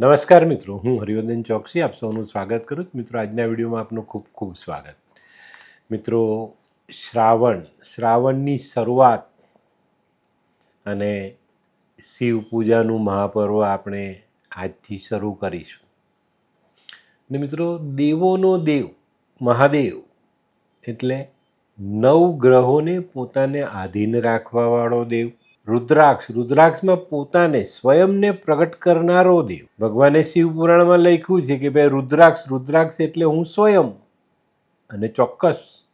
નમસ્કાર મિત્રો, હું હરિવર્ધન ચોકસી, આપ સૌનું સ્વાગત કરું છું. મિત્રો, આજના વિડીયોમાં આપનું ખૂબ ખૂબ સ્વાગત. મિત્રો, શ્રાવણ, શ્રાવણની શરૂઆત અને શિવ પૂજાનું મહાપર્વ આપણે આજથી શરૂ કરીશું. ને મિત્રો, દેવોનો દેવ, મહાદેવ એટલે નવ ગ્રહોને પોતાને આધીન રાખવાવાળો દેવ. રુદ્રાક્ષ, રુદ્રાક્ષમાં પોતાને સ્વયંને પ્રગટ કરનારો દેવ. ભગવાને શિવ પુરાણમાં લખ્યું છે કે ભાઈ રુદ્રાક્ષ રુદ્રાક્ષ એટલે હું સ્વયં અને ચોક્કસ.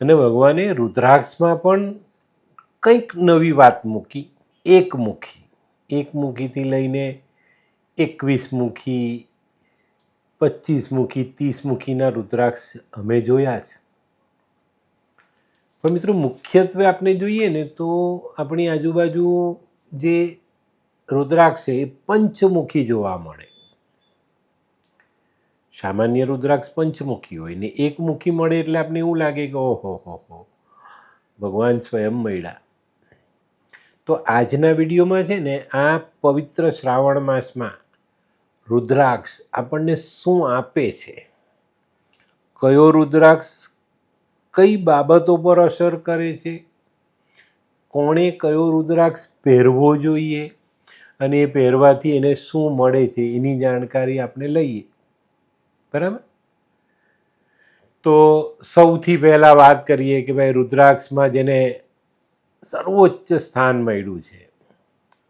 અને ભગવાને રુદ્રાક્ષમાં પણ કંઈક નવી વાત મૂકી એકમુખી એકમુખીથી લઈને એકવીસ મુખી, પચીસ મુખી, ત્રીસ મુખીના રુદ્રાક્ષ અમે જોયા છે. પણ મિત્રો, મુખ્યત્વે આપણે જોઈએ ને તો આપણી આજુબાજુ જે રુદ્રાક્ષ છે, એ પંચમુખી જોવા મળે. સામાન્ય રુદ્રાક્ષ પંચમુખી હોય ને એકમુખી મળે એટલે આપણે એવું લાગે કે, ઓહો, હો હો, ભગવાન સ્વયં મળ્યા. તો આજના વિડીયોમાં છે ને, આ પવિત્ર શ્રાવણ માસમાં રુદ્રાક્ષ આપણને શું આપે છે? કયો રુદ્રાક્ષ કઈ બાબતો પર અસર કરે છે? કોણે કયો રુદ્રાક્ષ પહેરવો જોઈએ? અને એ પહેરવાથી એને શું મળે છે? એની જાણકારી આપણે લઈએ. બરાબર? તો સૌથી પહેલાં વાત કરીએ કે ભાઈ રુદ્રાક્ષમાં જેને સર્વોચ્ચ સ્થાન મળ્યું છે,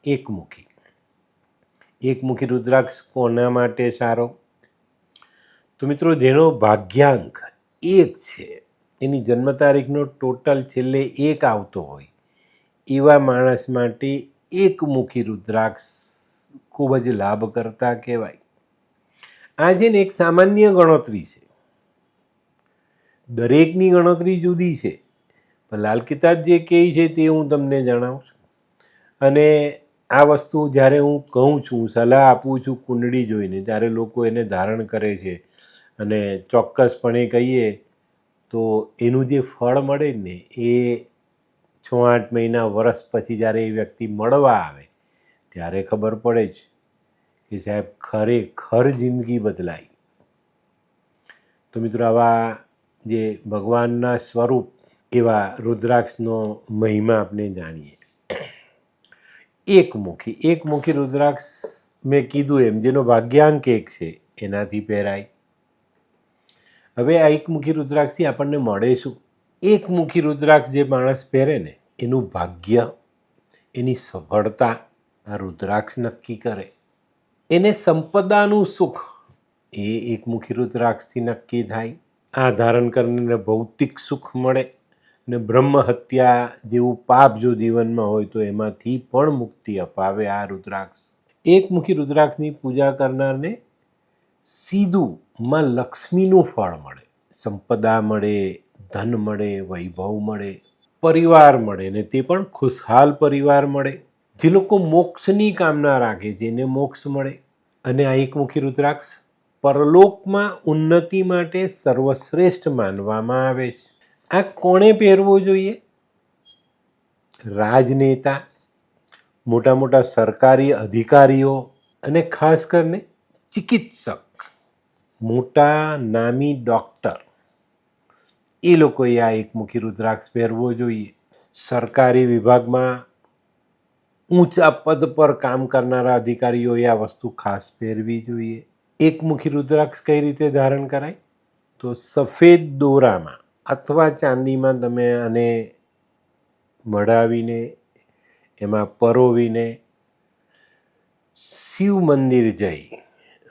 એકમુખી. એકમુખી રુદ્રાક્ષ કોના માટે સારો? તો મિત્રો, જેનો ભાગ્યાંક એક છે એની જન્મ તારીખનો ટોટલ છેલ્લે એક આવતો હોય, એવા માણસ માટે એકમુખી રુદ્રાક્ષ ખૂબ જ લાભ કરતા કહેવાય. આ છે ને એક સામાન્ય ગણતરી છે. દરેકની ગણતરી જુદી છે, પણ લાલ કિતાબ જે કહે છે તે હું તમને જણાવું છું. અને આ વસ્તુ જ્યારે હું કહું છું, સલાહ આપું છું કુંડળી જોઈને, ત્યારે લોકો એને ધારણ કરે છે અને ચોક્કસપણે કહીએ તો એનું જે ફળ મળે ને, એ છ આઠ મહિના વર્ષ પછી જ્યારે એ વ્યક્તિ મળવા આવે, ત્યારે ખબર પડે જ કે સાહેબ, ખરેખર જિંદગી બદલાઈ. તો મિત્રો, આવા જે ભગવાનના સ્વરૂપ એવા રુદ્રાક્ષનો મહિમા આપણે જાણીએ. એકમુખી એકમુખી રુદ્રાક્ષ મેં કીધું એમ, જેનો ભાગ્યાંક એક છે, એનાથી પહેરાય. હવે આ એકમુખી રુદ્રાક્ષથી આપણને મળે શું? એકમુખી રુદ્રાક્ષ જે માણસ પહેરે ને, એનું ભાગ્ય, એની સફળતા આ રુદ્રાક્ષ નક્કી કરે. એને સંપદાનું સુખ એ એકમુખી રુદ્રાક્ષથી નક્કી થાય. આ ધારણ કરીને ભૌતિક સુખ મળે ને બ્રહ્મ હત્યા જેવું પાપ જો જીવનમાં હોય તો એમાંથી પણ મુક્તિ અપાવે આ રુદ્રાક્ષ. એકમુખી રુદ્રાક્ષની પૂજા કરનારને સીધું માં લક્ષ્મીનું ફળ મળે. સંપદા મળે, ધન મળે, વૈભવ મળે, પરિવાર મળે ને તે પણ ખુશહાલ પરિવાર મળે. જે લોકો મોક્ષની કામના રાખે છે એને મોક્ષ મળે. અને આ એકમુખી રુદ્રાક્ષ પરલોકમાં ઉન્નતિ માટે સર્વશ્રેષ્ઠ માનવામાં આવે છે. આ કોણે પહેરવો જોઈએ? રાજનેતા, મોટા મોટા સરકારી અધિકારીઓ અને ખાસ કરીને ચિકિત્સક. મોટા નામી ડૉક્ટર. એ લોકોએ આ એકમુખી રુદ્રાક્ષ પહેરવો જોઈએ. સરકારી વિભાગમાં ઊંચા પદ પર કામ કરનારા અધિકારીઓએ આ વસ્તુ ખાસ પહેરવી જોઈએ. એકમુખી રુદ્રાક્ષ કઈ રીતે ધારણ કરાય? તો સફેદ દોરામાં અથવા ચાંદીમાં તમે આને મઢાવીને, એમાં પરોવીને શિવ મંદિર જઈ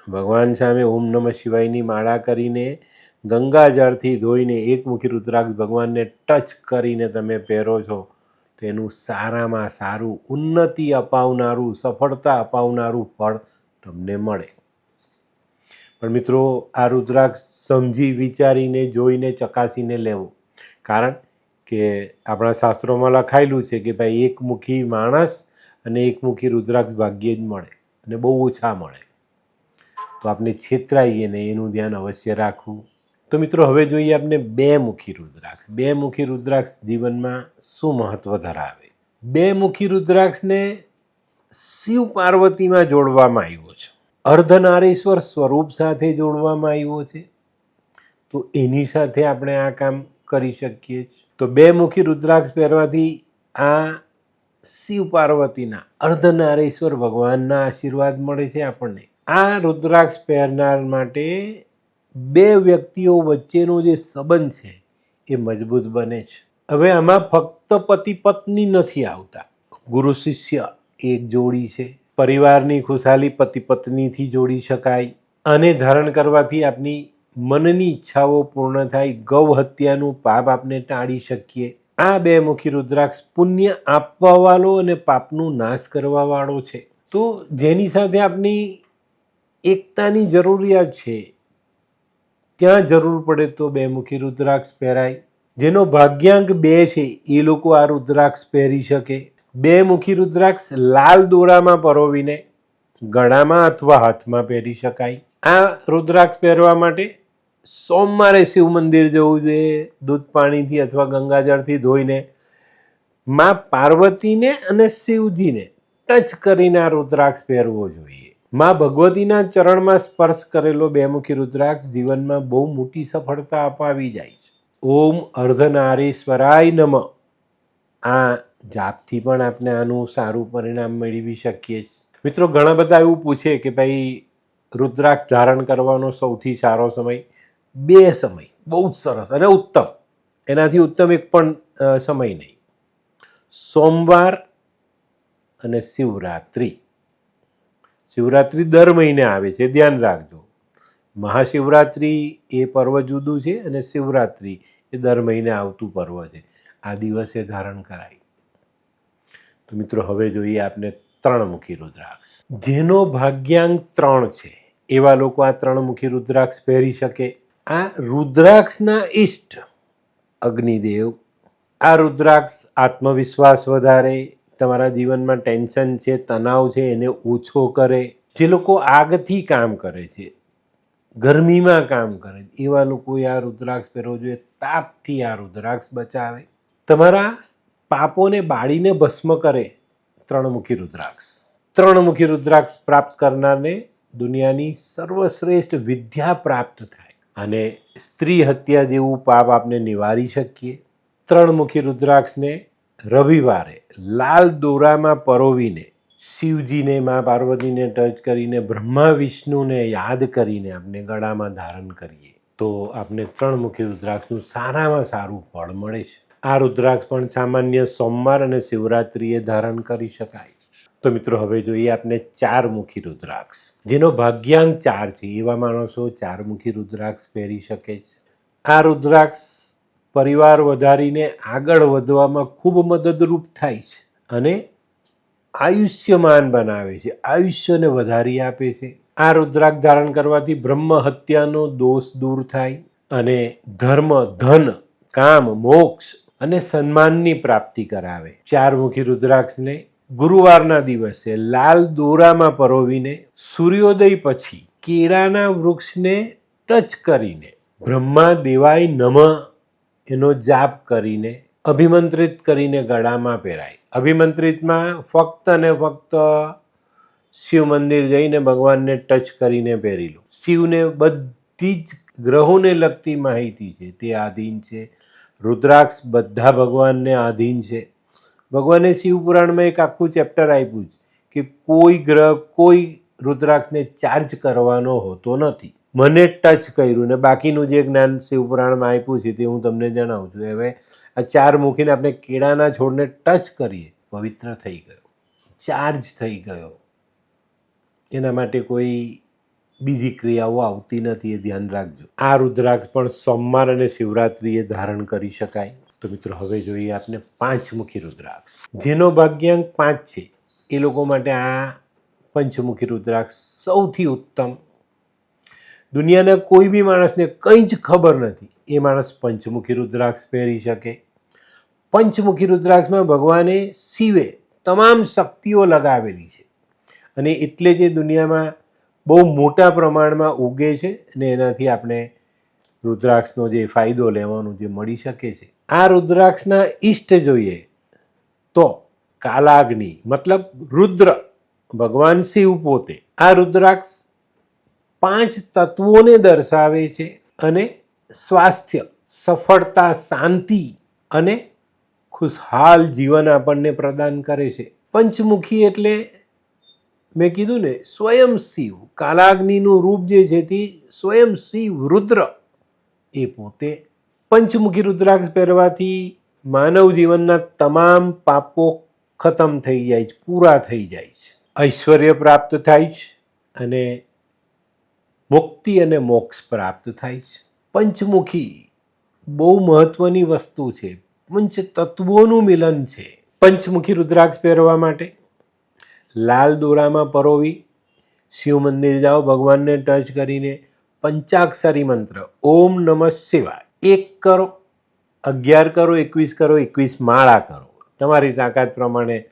ભગવાન સામે ઓમ નમઃ શિવાયની માળા કરીને ગંગાજળથી ધોઈને એકમુખી રુદ્રાક્ષ ભગવાનને ટચ કરીને તમે પહેરો છો, તો એનું સારામાં સારું ઉન્નતિ અપાવનારું, સફળતા અપાવનારું ફળ તમને મળે. પણ મિત્રો, આ રુદ્રાક્ષ સમજી વિચારીને, જોઈને, ચકાસીને લેવો. કારણ કે આપણા શાસ્ત્રોમાં લખાયેલું છે કે ભાઈ એકમુખી માણસ અને એકમુખી રુદ્રાક્ષ ભાગ્યે જ મળે અને બહુ ઓછા મળે. તો આપણે છેતરાઈએ ને એનું ધ્યાન અવશ્ય રાખવું. તો મિત્રો, હવે જોઈએ આપણે બે મુખી રુદ્રાક્ષ. બે મુખી રુદ્રાક્ષ જીવનમાં શું મહત્વ ધરાવે? બે મુખી રુદ્રાક્ષને શિવ પાર્વતીમાં જોડવામાં આવ્યો છે. અર્ધનારેશ્વર સ્વરૂપ સાથે જોડવામાં આવ્યો છે. તો એની સાથે આપણે આ કામ કરી શકીએ તો બે મુખી રુદ્રાક્ષ પહેરવાથી આ શિવ પાર્વતીના અર્ધનારેશ્વર ભગવાનના આશીર્વાદ મળે છે આપણને. આ રુદ્રાક્ષ પહેરનાર માટે બે વ્યક્તિઓ વચ્ચેનો જે સંબંધ છે એ મજબૂત બને છે. હવે આમાં ફક્ત પતિ પત્ની નથી આવતા. ગુરુ શિષ્ય એક જોડી છે. પરિવારની ખુશાલી પતિ પત્નીથી જોડી શકાય અને ધારણ કરવાથી આપની મનની ઈચ્છાઓ પૂર્ણ થાય. ગૌ હત્યાનું પાપ આપણે ટાળી શકીએ. આ બે મુખી રુદ્રાક્ષ પુણ્ય આપવાવાળો અને પાપનું નાશ કરવાવાળો છે. તો જેની સાથે આપની એકતાની જરૂરિયાત છે. ત્યાં જરૂર પડે તો બે મુખી રુદ્રાક્ષ પહેરાય? જેનો ભાગ્યાંક બે છે, એ લોકો આ રુદ્રાક્ષ પહેરી શકે. બે મુખી રુદ્રાક્ષ લાલ દોરામાં પરોવીને ગળામાં અથવા હાથમાં પહેરી શકાય. આ રુદ્રાક્ષ પહેરવા માટે સોમવારે શિવ મંદિર જવું જોઈએ, દૂધ પાણીથી અથવા ગંગાજળથી ધોઈને માં પાર્વતીને અને શિવજીને ટચ કરીને આ રુદ્રાક્ષ પહેરવો જોઈએ. માં ભગવતીના ચરણમાં સ્પર્શ કરેલો બેમુખી રુદ્રાક્ષ જીવનમાં બહુ મોટી સફળતા અપાવી જાય છે. ઓમ અર્ધનારીશ્વરાય નમ. આ જાપથી પણ આપણે આનું સારું પરિણામ મેળવી શકીએ છીએ. મિત્રો, ઘણા બધા એવું પૂછે કે ભાઈ, રુદ્રાક્ષ ધારણ કરવાનો સૌથી સારો સમય? બે સમય. બહુ જ સરસ અને ઉત્તમ. એનાથી ઉત્તમ એક પણ સમય નહીં. સોમવાર અને શિવરાત્રિ. શિવરાત્રિ દર મહિને આવે છે, ધ્યાન રાખજો. મહાશિવરાત્રિ એ પર્વ જુદું છે અને શિવરાત્રિ એ દર મહિને આવતું પર્વ છે. આ દિવસે ધારણ કરાય. તો મિત્રો, હવે જોઈએ આપણે ત્રણમુખી રુદ્રાક્ષ. જેનો ભાગ્યાંક ત્રણ છે, એવા લોકો આ ત્રણમુખી રુદ્રાક્ષ પહેરી શકે. આ રુદ્રાક્ષના ઈષ્ટ અગ્નિદેવ, આ રુદ્રાક્ષ આત્મવિશ્વાસ વધારે તમારા જીવનમાં ટેન્શન છે, તણાવ છે, એને ઓછો કરે. જે લોકો આગથી કામ કરે છે, ગરમીમાં કામ કરે, એવા લોકોએ આ રુદ્રાક્ષ પહેરવો જોઈએ. તાપથી આ રુદ્રાક્ષ બચાવે. તમારા પાપોને બાળીને ભસ્મ કરે ત્રણમુખી રુદ્રાક્ષ. ત્રણમુખી રુદ્રાક્ષ પ્રાપ્ત કરનારને દુનિયાની સર્વશ્રેષ્ઠ વિદ્યા પ્રાપ્ત થાય. અને સ્ત્રી હત્યા જેવું પાપ આપણે નિવારી શકીએ. ત્રણમુખી રુદ્રાક્ષને રવિવારે લાલ દોરામાં પરોવીને શિવજીને, મા પાર્વતીને ટચ કરીને, બ્રહ્મા વિષ્ણુને યાદ કરીને આપણે ગળામાં ધારણ કરીએ, તો આપણે ત્રણમુખી રુદ્રાક્ષનું સારામાં સારું ફળ મળે છે. આ રુદ્રાક્ષ પણ સામાન્ય સોમવાર અને શિવરાત્રિએ ધારણ કરી શકાય તો મિત્રો, હવે જોઈએ આપણે ચાર મુખી રુદ્રાક્ષ. જેનો ભાગ્યાંક ચાર છે, એવા માણસો ચાર મુખી રુદ્રાક્ષ પહેરી શકે છે. આ રુદ્રાક્ષ પરિવાર વધારીને આગળ વધવામાં ખૂબ મદદરૂપ થાય છે અને આયુષ્યમાન બનાવે છે. આયુષ્યને વધારી આપે છે. આ રુદ્રાક્ષ ધારણ કરવાથી બ્રહ્મ હત્યાનો દોષ દૂર થાય અને ધર્મ, ધન, કામ, મોક્ષ અને સન્માનની પ્રાપ્તિ કરાવે. ચારમુખી રુદ્રાક્ષને ગુરુવારના દિવસે લાલ દોરામાં પરોવીને સૂર્યોદય પછી કેળાના વૃક્ષને ટચ કરીને બ્રહ્મા દેવાય નમ એનો જાપ કરીને, અભિમંત્રિત કરીને ગળામાં પહેરાય. અભિમંત્રિતમાં ફક્ત અને ફક્ત શિવ મંદિર જઈને ભગવાનને ટચ કરીને પહેરી લો. શિવને બધી જ ગ્રહોને લગતી માહિતી છે. તે આધીન છે. રુદ્રાક્ષ બધા ભગવાનને આધીન છે. ભગવાને શિવપુરાણમાં એક આખું ચેપ્ટર આપ્યું છે કે કોઈ ગ્રહ કોઈ રુદ્રાક્ષને ચાર્જ કરવાનો હોતો નથી. મને ટચ કર્યું ને બાકીનું જે જ્ઞાન શિવપુરાણમાં આપ્યું છે તે હું તમને જણાવું છું. હવે આ ચાર મૂકીને આપણે કેળાના છોડને ટચ કરીએ. પવિત્ર થઈ ગયો. ચાર્જ થઈ ગયો. એના માટે કોઈ બીજી ક્રિયાઓ આવતી નથી, એ ધ્યાન રાખજો. આ રુદ્રાક્ષ પણ સોમવાર અને શિવરાત્રિએ ધારણ કરી શકાય. તો મિત્રો, હવે જોઈએ આપને પાંચમુખી રુદ્રાક્ષ. જેનો ભાગ્યાંક પાંચ છે, એ લોકો માટે આ પંચમુખી રુદ્રાક્ષ સૌથી ઉત્તમ દુનિયાના કોઈ બી માણસને કંઈ જ ખબર નથી. એ માણસ પંચમુખી રુદ્રાક્ષ પહેરી શકે. પંચમુખી રુદ્રાક્ષમાં ભગવાને શિવે તમામ શક્તિઓ લગાવેલી છે. અને એટલે જે દુનિયામાં બહુ મોટા પ્રમાણમાં ઉગે છે અને એનાથી આપણે રુદ્રાક્ષનો જે ફાયદો લેવાનો જે મળી શકે છે. આ રુદ્રાક્ષના ઈષ્ટ જોઈએ તો કાલાગ્નિ, મતલબ રુદ્ર, ભગવાન શિવ પોતે. આ રુદ્રાક્ષ પાંચ તત્વોને દર્શાવે છે અને સ્વાસ્થ્ય, સફળતા, શાંતિ અને ખુશહાલ જીવન આપણને પ્રદાન કરે છે. પંચમુખી એટલે મેં કીધું ને, સ્વયં શિવ. કાલાગ્નિનું રૂપ જે છે તે સ્વયં શિવ રુદ્ર એ પોતે. પંચમુખી રુદ્રાક્ષ પહેરવાથી માનવ જીવનના તમામ પાપો ખતમ થઈ જાય છે, પૂરા થઈ જાય છે. ઐશ્વર્ય પ્રાપ્ત થાય છે અને મુક્તિ અને મોક્ષ પ્રાપ્ત થાય છે. પંચમુખી બહુ મહત્વની વસ્તુ છે. પંચ તત્વોનું મિલન છે. પંચમુખી રુદ્રાક્ષ પહેરવા માટે લાલ દોરામાં પરોવી, શિવ મંદિર જાઓ, ભગવાનને ટચ કરીને પંચાક્ષરી મંત્ર, ઓમ નમઃ શિવાય. એક કરો, અગિયાર કરો, એકવીસ કરો, એકવીસ માળા કરો. તમારી તાકાત પ્રમાણે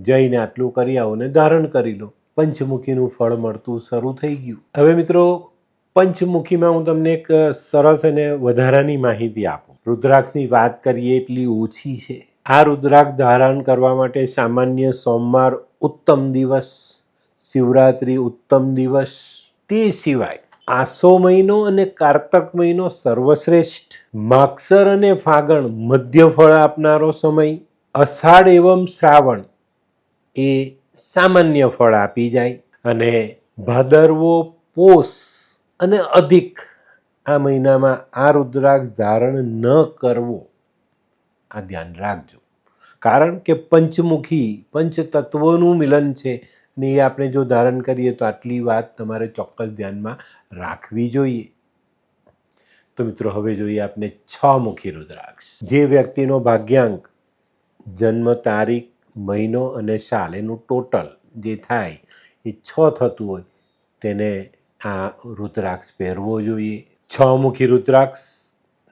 જઈને આટલું કરી આવો ને ધારણ કરી લો. પંચમુખીનું ફળ મળતું શરૂ થઈ ગયું. હવે મિત્રો, પંચમુખીમાં હું તમને એક સરસ અને વધારાની માહિતી આપું. રુદ્રાક્ષની વાત કરીએ એટલી ઓછી છે. આ રુદ્રાક્ષ ધારણ કરવા માટે સામાન્ય સોમવાર ઉત્તમ દિવસ, શિવરાત્રિ ઉત્તમ દિવસ, તે સિવાય આસો મહિનો અને કારતક મહિનો સર્વશ્રેષ્ઠ. માગસર અને ફાગણ મધ્ય ફળ આપનારો સમય, અષાઢ એવમ શ્રાવણ એ સામાન્ય ફળ આપી જાય અને ભાદરવો પોષ અને અધિક આ મહિનામાં આ રુદ્રાક્ષ ધારણ ન કરવો. આ ધ્યાન રાખજો. કારણ કે પંચમુખી પંચ તત્વોનું મિલન છે ને એ આપણે જો ધારણ કરીએ તો આટલી વાત તમારે ચોક્કસ ધ્યાનમાં રાખવી જોઈએ. તો મિત્રો, હવે જોઈએ આપણે છ મુખી રુદ્રાક્ષ. જે વ્યક્તિનો ભાગ્યાંક જન્મ તારીખ મહિનો અને સાલ એનું ટોટલ જે થાય એ છ થતું હોય, તેને આ રુદ્રાક્ષ પહેરવો જોઈએ. છ મુખી રુદ્રાક્ષ,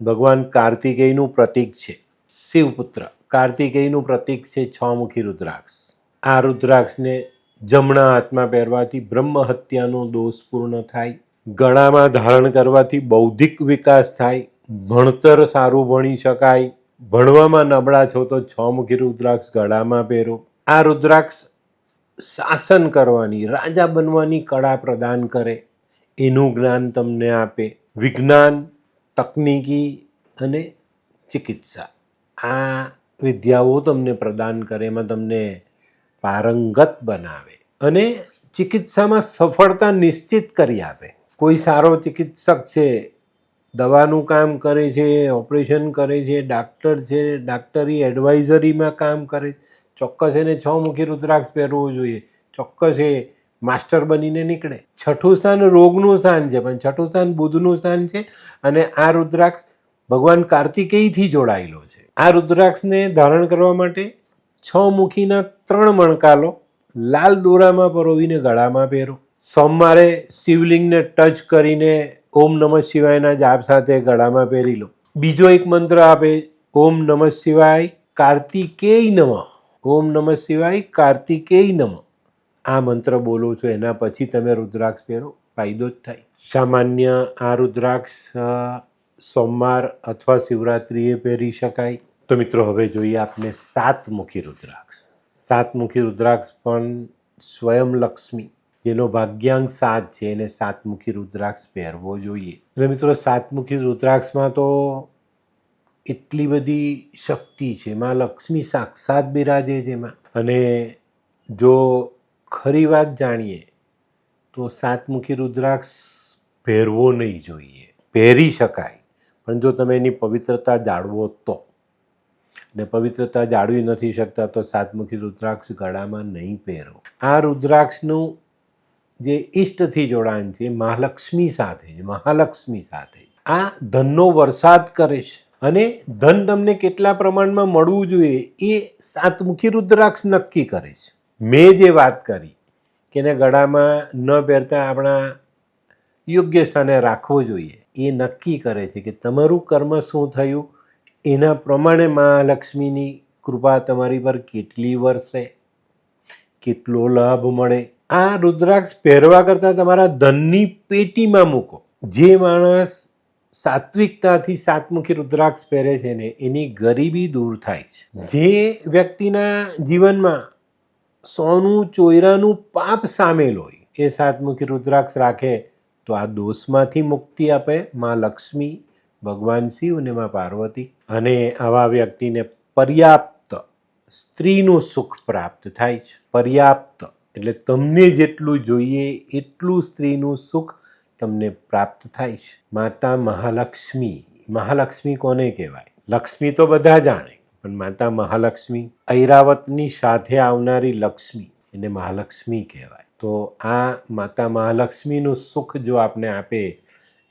ભગવાન કાર્તિકેયનું પ્રતીક છે, શિવપુત્ર. કાર્તિકેયનું પ્રતીક છે છ મુખી રુદ્રાક્ષ. આ રુદ્રાક્ષને જમણા હાથમાં પહેરવાથી બ્રહ્મ હત્યાનો દોષ પૂર્ણ થાય, ગળામાં ધારણ કરવાથી બૌદ્ધિક વિકાસ થાય, ભણતર સારું ભણી શકાય ભણવામાં નબળા છો તો છ મુખી રુદ્રાક્ષ ગળામાં પહેરો. આ રુદ્રાક્ષ શાસન કરવાની, રાજા બનવાની કળા પ્રદાન કરે. એનું જ્ઞાન તમને આપે. વિજ્ઞાન, તકનિકી અને ચિકિત્સા. આ વિદ્યાઓ તમને પ્રદાન કરે, એમાં તમને પારંગત બનાવે અને ચિકિત્સામાં સફળતા નિશ્ચિત કરી આપે. કોઈ સારો ચિકિત્સક છે દવાનું કામ કરે છે, ઓપરેશન કરે છે ડાક્ટર છે ડાક્ટરી એડવાઇઝરીમાં કામ કરે ચોક્કસ એને છ મુખી રુદ્રાક્ષ પહેરવું જોઈએ. ચોક્કસ એ માસ્ટર બનીને નીકળે. છઠ્ઠું સ્થાન રોગનું સ્થાન છે, પણ છઠ્ઠું સ્થાન બુધનું સ્થાન છે અને આ રુદ્રાક્ષ ભગવાન કાર્તિકેયથી જોડાયેલો છે. આ રુદ્રાક્ષને ધારણ કરવા માટે છ મુખીના ત્રણ મણકાલો લાલ દોરામાં પરોવીને ગળામાં પહેરો. સોમવારે શિવલિંગને ટચ કરીને ઓમ નમઃ શિવાયના જાપ સાથે ગળામાં પહેરી લો. બીજો એક મંત્ર આપે, ઓમ નમઃ શિવાય કાર્તિકેય નમઃ. ઓમ નમઃ શિવાય કાર્તિકેય નમઃ. આ મંત્ર બોલો છો, એના પછી તમે રુદ્રાક્ષ પહેરો, ફાયદો જ થાય. સામાન્ય આ રુદ્રાક્ષ સોમવાર અથવા શિવરાત્રિએ પહેરી શકાય. તો મિત્રો, હવે જોઈએ આપણે સાતમુખી રુદ્રાક્ષ. સાતમુખી રુદ્રાક્ષ પણ સ્વયં લક્ષ્મી. જેનો ભાગ્યાંક સાત છે એને સાતમુખી રુદ્રાક્ષ પહેરવો જોઈએ. એટલે મિત્રો, સાતમુખી રુદ્રાક્ષમાં તો એટલી બધી શક્તિ છે. માં લક્ષ્મી સાક્ષાત બિરાજે છે એમાં. અને જો ખરી વાત જાણીએ, તો સાતમુખી રુદ્રાક્ષ પહેરવો નહીં જોઈએ. પહેરી શકાય. પણ જો તમે એની પવિત્રતા જાળવો તો. ને પવિત્રતા જાળવી નથી શકતા, તો સાતમુખી રુદ્રાક્ષ ગળામાં નહીં પહેરો. આ રુદ્રાક્ષનું જે ઈષ્ટથી જોડાણ છે, મહાલક્ષ્મી સાથે, જ મહાલક્ષ્મી સાથે. આ ધનનો વરસાદ કરે છે અને ધન તમને કેટલા પ્રમાણમાં મળવું જોઈએ એ સાતમુખી રુદ્રાક્ષ નક્કી કરે છે. મેં જે વાત કરી કે એને ગળામાં ન પહેરતા આપણા યોગ્ય સ્થાને રાખવો જોઈએ, એ નક્કી કરે છે કે તમારું કર્મ શું થયું? એના પ્રમાણે મહાલક્ષ્મીની કૃપા તમારી પર કેટલી વર્ષે? કેટલો લાભ મળે? આ રુદ્રાક્ષ પહેરવા કરતાં તમારા ધનની પેટીમાં મૂકો. જે માણસ સાત્વિકતાથી સાતમુખી રુદ્રાક્ષ પહેરે છે ને એની ગરીબી દૂર થાય છે. જે વ્યક્તિના જીવનમાં સોનું ચોયરાનું પાપ સામેલ હોય એ સાતમુખી રુદ્રાક્ષ રાખે તો આ દોષમાંથી મુક્તિ આપે માં લક્ષ્મી ભગવાન શિવ અને માં પાર્વતી. અને આવા વ્યક્તિને પર્યાપ્ત સ્ત્રીનું સુખ પ્રાપ્ત થાય છે. પર્યાપ્ત એટલે તમને જેટલું જોઈએ એટલું સ્ત્રીનું સુખ તમને પ્રાપ્ત થાય છે. માતા મહાલક્ષ્મી મહાલક્ષ્મી કોને કહેવાય? લક્ષ્મી તો બધા જાણે, પણ માતા મહાલક્ષ્મી, ઐરાવતની સાથે આવનારી લક્ષ્મી એને મહાલક્ષ્મી કહેવાય. તો આ માતા મહાલક્ષ્મીનું સુખ જો આપને આપે,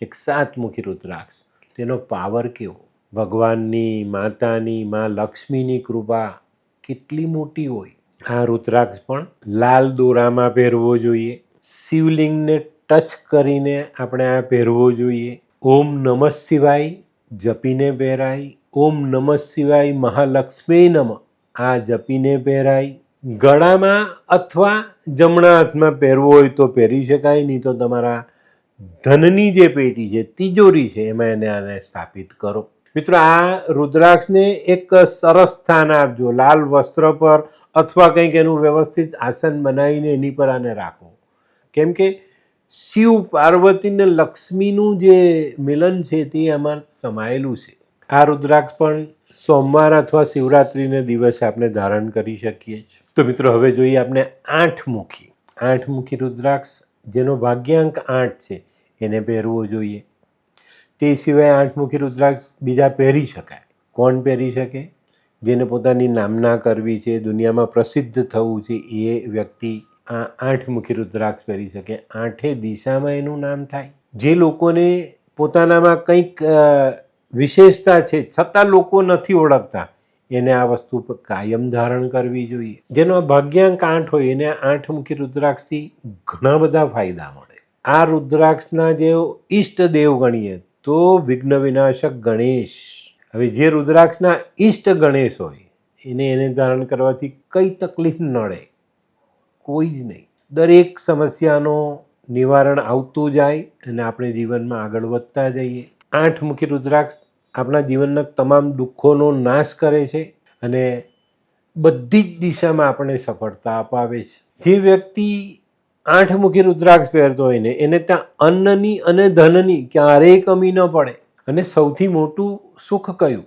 એક સાતમુખી રુદ્રાક્ષ, તેનો પાવર કેવો? ભગવાનની, માતાની, મા લક્ષ્મીની કૃપા કેટલી મોટી હોય? આ રુદ્રાક્ષ પણ લાલ દોરામાં પહેરવો જોઈએ. શિવલિંગને ટચ કરીને આપણે આ પહેરવો જોઈએ. ઓમ નમઃ શિવાય જપીને પહેરાય. ઓમ નમઃ શિવાય મહાલક્ષ્મી નમ. આ જપીને પહેરાય. ગળામાં અથવા જમણા હાથમાં પહેરવો હોય તો પહેરી શકાય, નહીં તો તમારા ધનની જે પેટી છે, તિજોરી છે, એમાં એને આને સ્થાપિત કરો. મિત્રો, આ રુદ્રાક્ષને એક સરસ સ્થાન આપજો, લાલ વસ્ત્ર પર અથવા કંઈક એનું વ્યવસ્થિત આસન બનાવીને એની પર આને રાખો. કેમ કે શિવ પાર્વતી ને લક્ષ્મીનું જે મિલન છે તે આમાં સમાયેલું છે. આ રુદ્રાક્ષ પણ સોમવાર અથવા શિવરાત્રિને દિવસે આપણે ધારણ કરી શકીએ છીએ. તો મિત્રો, હવે જોઈએ આપણે આઠમુખી. આઠમુખી રુદ્રાક્ષ, જેનો ભાગ્યાંક આઠ છે, એને પહેરવો જોઈએ. તે સિવાય આઠમુખી રુદ્રાક્ષ બીજા પહેરી શકાય. કોણ પહેરી શકે? જેને પોતાની નામના કરવી છે, દુનિયામાં પ્રસિદ્ધ થવું છે, એ વ્યક્તિ આ આઠમુખી રુદ્રાક્ષ પહેરી શકે. આઠે દિશામાં એનું નામ થાય. જે લોકોને પોતાનામાં કંઈક વિશેષતા છે, છતાં લોકો નથી ઓળખતા, એને આ વસ્તુ પર કાયમ ધારણ કરવી જોઈએ. જેનો ભાગ્યાંક આઠ હોય, એને આઠમુખી રુદ્રાક્ષથી ઘણા બધા ફાયદા મળે. આ રુદ્રાક્ષના જે ઈષ્ટદેવ ગણીએ તો વિઘ્ન વિનાશક ગણેશ. હવે જે રુદ્રાક્ષના ઈષ્ટ ગણેશ હોય, એને એને ધારણ કરવાથી કઈ તકલીફ નડે? કોઈ જ નહીં. દરેક સમસ્યાનો નિવારણ આવતું જાય અને આપણે જીવનમાં આગળ વધતા જઈએ. આઠ મુખી રુદ્રાક્ષ આપણા જીવનના તમામ દુઃખોનો નાશ કરે છે અને બધી જ દિશામાં આપણને સફળતા અપાવે છે. જે વ્યક્તિ આઠમુખી રુદ્રાક્ષ પહેરતો હોય ને, એને ત્યાં અન્નની અને ધનની ક્યારેય કમી ન પડે. અને સૌથી મોટું સુખ કયું?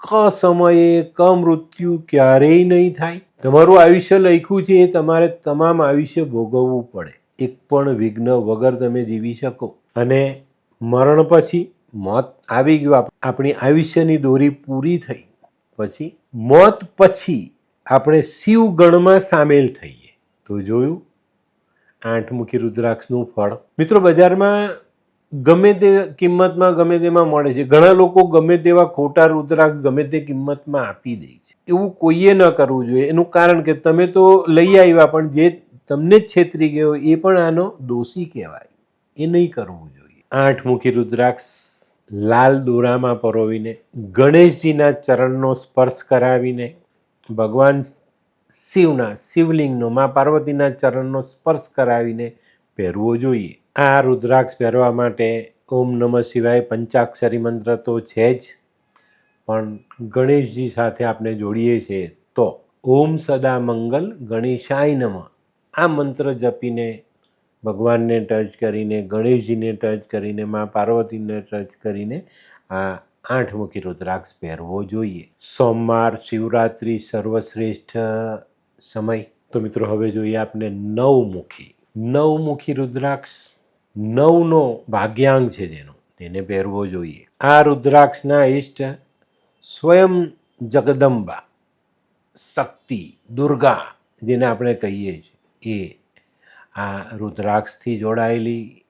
ક સમયે ક મૃત્યુ ક્યારેય નહીં થાય. તમારું આયુષ્ય લખ્યું છે, એ તમારે તમામ આયુષ્ય ભોગવવું પડે. એક પણ વિઘ્ન વગર તમે જીવી શકો. અને મરણ પછી મોત આવી ગયું આપણી આયુષ્યની દોરી પૂરી થઈ. પછી, મોત પછી આપણે શિવ ગણમાં સામેલ થઈએ. તો જોયું આઠમુખી રુદ્રાક્ષનું ફળ. મિત્રો, બજારમાં ગમે તે કિંમતમાં, ગમે તેમાં મળે છે. ઘણા લોકો ગમે તેવા ખોટા રુદ્રાક્ષ ગમે તે કિંમતમાં આપી દે છે. એવું કોઈએ ન કરવું જોઈએ. એનું કારણ કે તમે તો લઈ આવ્યા, પણ જે તમને જ છેતરી ગયો, એ પણ આનો દોષી કહેવાય. એ નહીં કરવું જોઈએ. આઠમુખી રુદ્રાક્ષ લાલ દોરામાં પરોવીને ગણેશજીના ચરણનો સ્પર્શ કરાવીને ભગવાન શિવના, શિવલિંગનો, મા પાર્વતીના ચરણનો સ્પર્શ કરાવીને પહેરવો જોઈએ. આ રુદ્રાક્ષ પહેરવા માટે ઓમ નમઃ શિવાય પંચાક્ષરી મંત્ર તો છે જ. પણ ગણેશજી સાથે આપણે જોડીએ છીએ તો ઓમ સદા મંગલ ગણેશાય નમઃ. આ મંત્ર જપીને ભગવાનને ટચ કરીને, ગણેશજીને ટચ કરીને, મા પાર્વતીને ટચ કરીને આ આઠમુખી રુદ્રાક્ષ પહેરવો જોઈએ. સોમવાર, શિવરાત્રિ, સર્વશ્રેષ્ઠ સમય. તો મિત્રો, હવે જોઈએ આપણે નવમુખી. નવમુખી રુદ્રાક્ષ નવનો ભાગ્યાંગ છે જેનો. તેને પહેરવો જોઈએ. આ રુદ્રાક્ષના ઈષ્ટ સ્વયં જગદંબા, શક્તિ, દુર્ગા, જેને આપણે કહીએ છીએ. એ આ રુદ્રાક્ષથી જોડાયેલી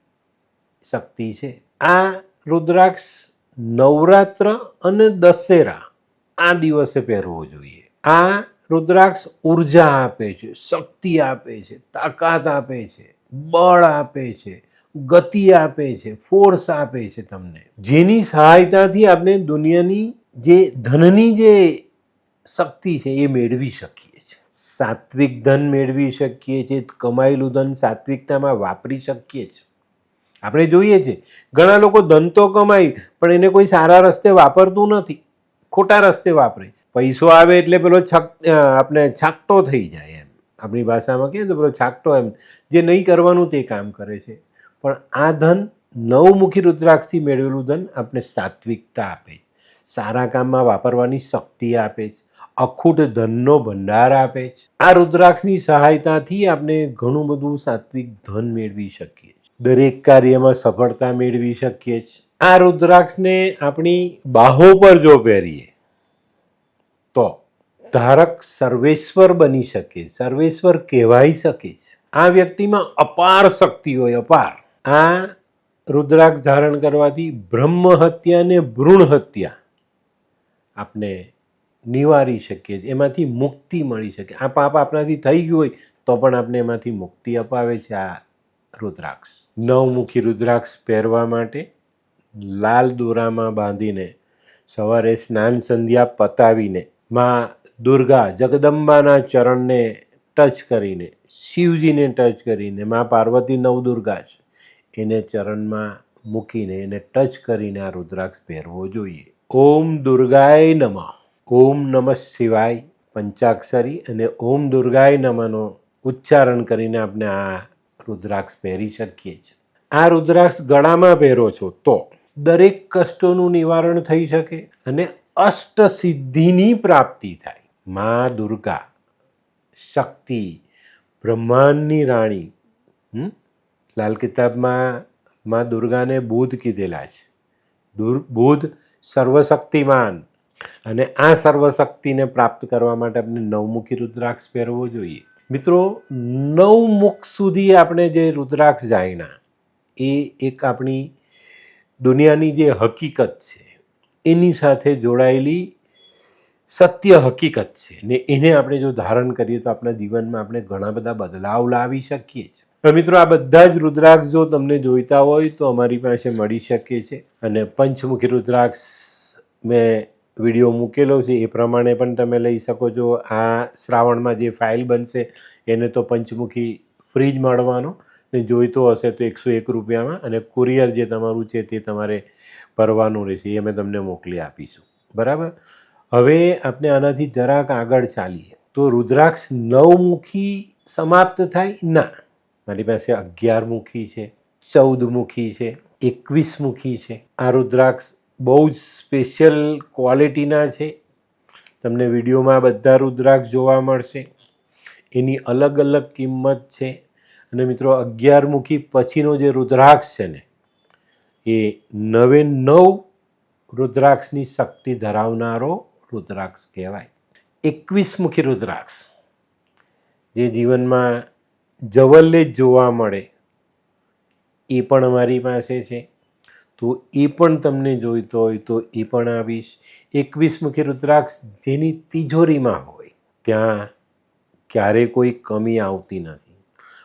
શક્તિ છે. આ રુદ્રાક્ષ નવરાત્ર અને દશેરા આ દિવસે પહેરવો જોઈએ. આ રુદ્રાક્ષ ઊર્જા આપે છે, શક્તિ આપે છે, તાકાત આપે છે, બળ આપે છે, ગતિ આપે છે ફોર્સ આપે છે તમને. જેની સહાયતાથી આપણે દુનિયાની જે ધનની જે શક્તિ છે એ મેળવી શકીએ છીએ. સાત્વિક ધન મેળવી શકીએ છીએ, કમાયેલું ધન સાત્વિકતામાં વાપરી શકીએ છીએ. આપણે જોઈએ છે. ઘણા લોકો તો કમાય, પણ એને કોઈ સારા રસ્તે વાપરતું નથી. ખોટા રસ્તે વાપરે છે. પૈસો આવે એટલે પેલો છક આપણે છાકટો થઈ જાય એમ. આપણી ભાષામાં કહીએ તો પેલો છાકટો એમ, જે નહીં કરવાનું તે કામ કરે છે. પણ આ ધન નવમુખી રુદ્રાક્ષથી મેળવેલું ધન આપણે સાત્વિકતા આપે છે. સારા કામમાં વાપરવાની શક્તિ આપે છે. અખૂટ ધનનો ભંડાર આપે છે. આ રુદ્રાક્ષની સહાયતાથી આપણે ઘણું બધું સાત્વિક ધન મેળવી શકીએ છીએ. દરેક કાર્યમાં સફળતા મેળવી શકીએ છીએ. આ રુદ્રાક્ષને આપણી બાહો પર જો પહેરીએ, તો ધારક સર્વેશ્વર બની શકે, સર્વેશ્વર કહેવાઈ શકે છે. આ વ્યક્તિમાં અપાર શક્તિ હોય, અપાર. આ રુદ્રાક્ષ ધારણ કરવાથી બ્રહ્મ હત્યા ને ભ્રૂણ હત્યા આપણે નિવારી શકીએ એમાંથી મુક્તિ મળી શકે. આ પાપ આપણાથી થઈ ગયું હોય, તો પણ આપણે એમાંથી મુક્તિ અપાવે છે આ રુદ્રાક્ષ. નવમુખી રુદ્રાક્ષ પહેરવા માટે લાલ દોરામાં બાંધીને સવારે સ્નાન સંધ્યા પતાવીને માં દુર્ગા જગદંબાના ચરણને ટચ કરીને, શિવજીને ટચ કરીને, માં પાર્વતી નવદુર્ગા છે, એને ચરણમાં મૂકીને એને ટચ કરીને આ રુદ્રાક્ષ પહેરવો જોઈએ. ઓમ દુર્ગાય નમઃ. ઓમ નમઃ શિવાય પંચાક્ષરી અને ઓમ દુર્ગાય નમનો ઉચ્ચારણ કરીને આપણે આ રુદ્રાક્ષ પહેરી શકીએ છીએ. આ રુદ્રાક્ષ ગળામાં પહેરો છો તો દરેક કષ્ટોનું નિવારણ થઈ શકે અને અષ્ટ સિદ્ધિની પ્રાપ્તિ થાય. મા દુર્ગા, શક્તિ, બ્રહ્માંડની રાણી? લાલ કિતાબમાં મા દુર્ગાને બુધ કીધેલા છે. દુર, બુધ સર્વશક્તિમાન અને આ સર્વશક્તિને પ્રાપ્ત કરવા માટે આપણે નવમુખી રુદ્રાક્ષ પહેરવો જોઈએ. મિત્રો, નવમુખ સુધી આપણે જે રુદ્રાક્ષ જાણ્યા એ એક આપણી દુનિયાની જે હકીકત છે, એની સાથે જોડાયેલી સત્ય હકીકત છે. ને એને આપણે જો ધારણ કરીએ તો આપણા જીવનમાં આપણે ઘણા બધા બદલાવ લાવી શકીએ છીએ. મિત્રો, આ બધા જ રુદ્રાક્ષ જો તમને જોઈતા હોય તો અમારી પાસે મળી શકે છે. અને પંચમુખી રુદ્રાક્ષ મેં વીડિયો મૂકેલો છે, એ પ્રમાણે પણ તમે લઈ શકો છો. આ શ્રાવણમાં જે ફાઇલ બનશે, એને તો પંચમુખી ફ્રી જ મળવાનો. ને જોઈતો હશે તો એકસો એક રૂપિયામાં અને કુરિયર જે તમારું છે તે તમારે ભરવાનું રહેશે, એ અમે તમને મોકલી આપીશું. બરાબર? હવે આપણે આનાથી જરાક આગળ ચાલીએ. તો રુદ્રાક્ષ નવમુખી સમાપ્ત થાય? ના. મારી પાસે અગિયાર મુખી છે ચૌદ મુખી છે એકવીસ મુખી છે. આ રુદ્રાક્ષ બહુ જ સ્પેશિયલ ક્વોલિટીના છે. તમને વિડીયોમાં બધા રુદ્રાક્ષ જોવા મળશે. એની અલગ અલગ કિંમત છે. અને મિત્રો, અગિયાર મુખી પછીનો જે રુદ્રાક્ષ છે ને, એ નવે નવ રુદ્રાક્ષની શક્તિ ધરાવનારો રુદ્રાક્ષ કહેવાય. એકવીસમુખી રુદ્રાક્ષ, જે જીવનમાં જવલ્લે જ જોવા મળે, એ પણ અમારી પાસે છે. તો એ પણ તમને જોઈતો હોય તો એ પણ આવીશ. એકવીસ મુખી રુદ્રાક્ષ જેની તિજોરીમાં હોય, ત્યાં ક્યારે કોઈ કમી આવતી નથી.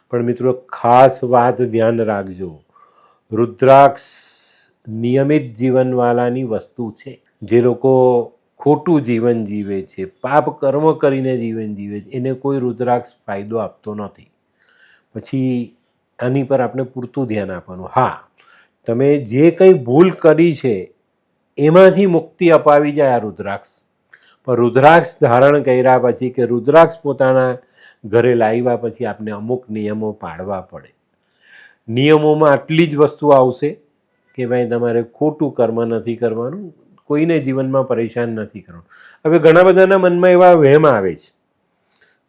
પણ મિત્રો, ખાસ વાત ધ્યાન રાખજો. રુદ્રાક્ષ નિયમિત જીવનવાળાની વસ્તુ છે. જે લોકો ખોટું જીવન જીવે છે, પાપ કર્મ કરીને જીવન જીવે છે, એને કોઈ રુદ્રાક્ષ ફાયદો આપતો નથી. પછી આની પર આપણે પૂરતું ધ્યાન આપવાનું. હા તમે જે કંઈ ભૂલ કરી છે, એમાંથી મુક્તિ અપાવી જાય આ રુદ્રાક્ષ. પણ રુદ્રાક્ષ ધારણ કર્યા પછી કે રુદ્રાક્ષ પોતાના ઘરે લાવ્યા પછી આપણે અમુક નિયમો પાડવા પડે. નિયમોમાં આટલી જ વસ્તુ આવશે કે ભાઈ તમારે ખોટું કર્મ નથી કરવાનું, કોઈને જીવનમાં પરેશાન નથી કરવાનું. હવે ઘણા બધાના મનમાં એવા વહેમ આવે છે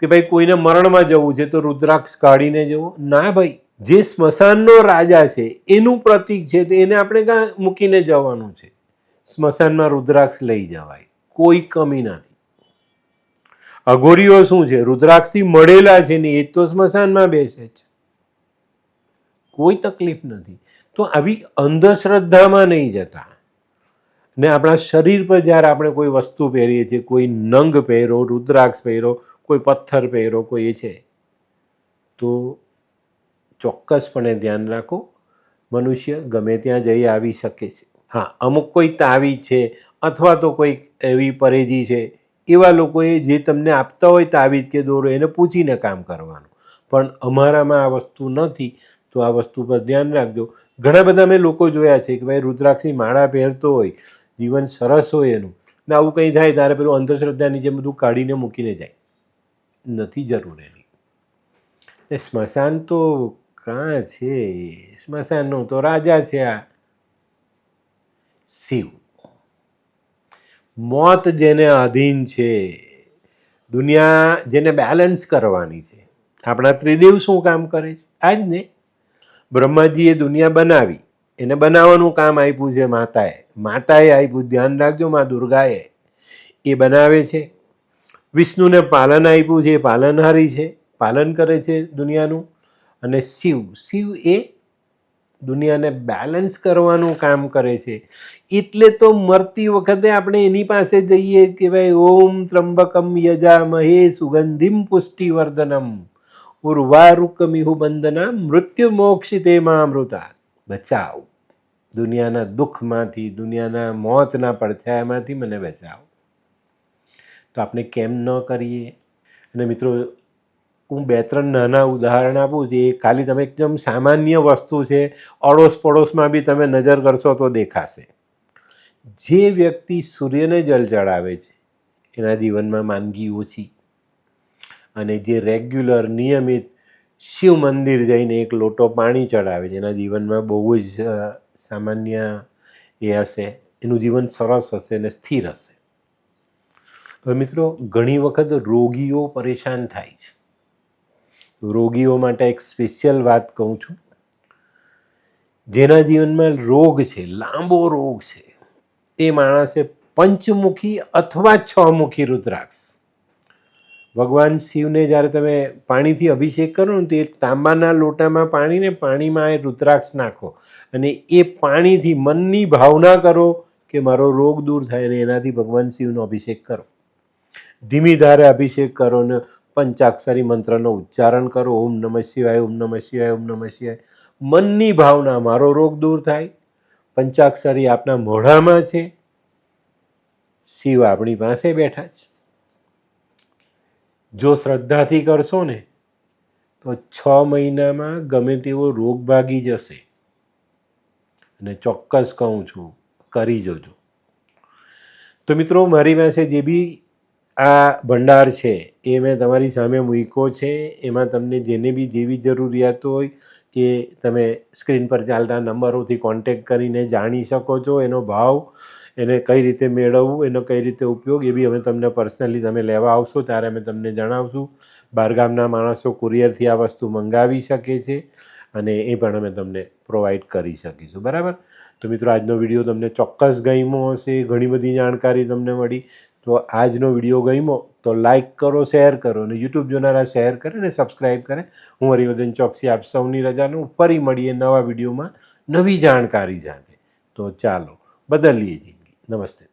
કે ભાઈ કોઈને મરણમાં જવું છે તો રુદ્રાક્ષ કાઢીને જવો. ના ભાઈ જે સ્મશાનનો રાજા છે, એનું પ્રતીક છે, તો એને આપણે ક્યાં મૂકીને જવાનું છે? સ્મશાનમાં રુદ્રાક્ષ લઈ જવાય, કોઈ કમી નથી. અઘોરીઓ શું છે? રુદ્રાક્ષથી મળેલા છે ને, એ તો સ્મશાનમાં બેસે છે. કોઈ તકલીફ નથી. તો આવી અંધશ્રદ્ધામાં નહીં જતા. ને આપણા શરીર પર જ્યારે આપણે કોઈ વસ્તુ પહેરીએ છીએ, કોઈ નંગ પહેરો, રુદ્રાક્ષ પહેરો, કોઈ પથ્થર પહેરો, કોઈ એ છે, તો ચોક્કસપણે ધ્યાન રાખો. મનુષ્ય ગમે ત્યાં જઈ આવી શકે છે. હા, અમુક કોઈ તાવી છે અથવા તો કોઈ એવી પરેજી છે, એવા લોકોએ જે તમને આપતા હોય તાવીજ કે દોરો એને પૂછીને કામ કરવાનું. પણ અમારામાં આ વસ્તુ નથી, તો આ વસ્તુ પર ધ્યાન રાખજો. ઘણા બધા મેં લોકો જોયા છે કે ભાઈ રુદ્રાક્ષની માળા પહેરતો હોય, જીવન સરસ હોય એનું, ને આવું કંઈ થાય ત્યારે પેલું અંધશ્રદ્ધાની જેમ બધું કાઢીને મૂકીને જાય. નથી જરૂર એની. સ્મશાન તો કાં છે સ્મશાનનું તો રાજા છે આ. શિવ. મોત જેને અધીન છે, દુનિયા જેને બેલેન્સ કરવાની છે. આપણા ત્રિદેવ શું કામ કરે છે? આ જ ને. બ્રહ્માજીએ દુનિયા બનાવી. એને બનાવવાનું કામ આપ્યું છે માતાએ. માતાએ આપ્યું. ધ્યાન રાખજો મા દુર્ગાએ. એ બનાવે છે. વિષ્ણુને પાલન આપ્યું છે. એ પાલનહારી છે. પાલન કરે છે દુનિયાનું. અને શિવ શિવ એ દુનિયાને બેલેન્સ કરવાનું કામ કરે છે. એટલે તો મરતી વખતે આપણે એની પાસે જઈએ કે ભાઈ, ઓમ ત્રંબકમ યજામહે સુગંધિમ પુષ્ટિવર્ધનમ ઉર્વારુકમિહુ બંધના મૃત્યુ મોક્ષિતે અમૃતા બચાવ. દુનિયાના દુઃખમાંથી, દુનિયાના મોતના પડછાયામાંથી મને બચાવ. તો આપણે કેમ ન કરીએ? અને મિત્રો હું બે ત્રણ નાના ઉદાહરણ આપું છું. એ ખાલી તમે એકદમ સામાન્ય વસ્તુ છે. અડોશ પડોશમાં બી તમે નજર કરશો તો દેખાશે. જે વ્યક્તિ સૂર્યને જલ ચડાવે છે, એના જીવનમાં માંદગી ઓછી. અને જે રેગ્યુલર, નિયમિત શિવ મંદિર જઈને એક લોટો પાણી ચડાવે છે, એના જીવનમાં બહુ જ સામાન્ય એ હશે. એનું જીવન સરસ હશે અને સ્થિર હશે. હવે મિત્રો, ઘણી વખત રોગીઓ પરેશાન થાય છે. રોગીઓ માટે એક સ્પેશિયલ વાત કહું છું. જેના જીવનમાં રોગ છે, લાંબો રોગ છે, એ માણસે પંચમુખી અથવા છમુખી રુદ્રાક્ષ. ભગવાન શિવને જ્યારે તમે પાણીથી અભિષેક કરો ને તો એ તાંબાના લોટામાં પાણીને પાણીમાં એ રુદ્રાક્ષ નાખો અને એ પાણીથી મનની ભાવના કરો કે મારો રોગ દૂર થાય અને એનાથી ભગવાન શિવનો અભિષેક કરો. ધીમી ધારે અભિષેક કરો ને પંચાક્ષરી મંત્રનો ઉચ્ચારણ કરો, ઓમ નમઃ શિવાય, ઓમ નમઃ શિવાય, ઓમ નમઃ શિવાય. મનની ભાવના મારો રોગ દૂર થાય. પંચાક્ષરી આપના મોઢામાં છે. શિવ આપણી પાસે બેઠા છે. જો શ્રદ્ધાથી કરશો ને, તો છ મહિનામાં ગમે તેવો રોગ ભાગી જશે. અને ચોક્કસ કહું છું, કરી જોજો. તો મિત્રો, મારી પાસે જે બી આ ભંડાર છે, એ મેં તમારી સામે મૂક્યો છે. એમાં તમને જેને બી જેવી જરૂરિયાત હોય એ તમે સ્ક્રીન પર ચાલતા નંબરોથી કોન્ટેક કરીને જાણી શકો છો એનો ભાવ, એને કઈ રીતે મેળવવું, એનો કઈ રીતે ઉપયોગ, એ બી અમે તમને પર્સનલી તમે લેવા આવશો ત્યારે અમે તમને જણાવશું. બહારગામના માણસો કુરિયરથી આ વસ્તુ મંગાવી શકે છે અને એ પણ અમે તમને પ્રોવાઈડ કરી શકીશું. બરાબર? તો મિત્રો, આજનો વીડિયો તમને ચોક્કસ ગમ્યો હશે, ઘણી બધી જાણકારી તમને મળી. તો આજનો વીડિયો ગમ્યો તો લાઈક કરો શેર કરો અને યુટ્યુબ જોનારા શેર કરે અને સબસ્ક્રાઈબ કરે. હું હરિવર્ધન ચોકસી આપ સૌની રજાનું ફરી મળીએ નવા વિડીયોમાં નવી જાણકારી સાથે. તો ચાલો, બદલીએ જિંદગી. નમસ્તે.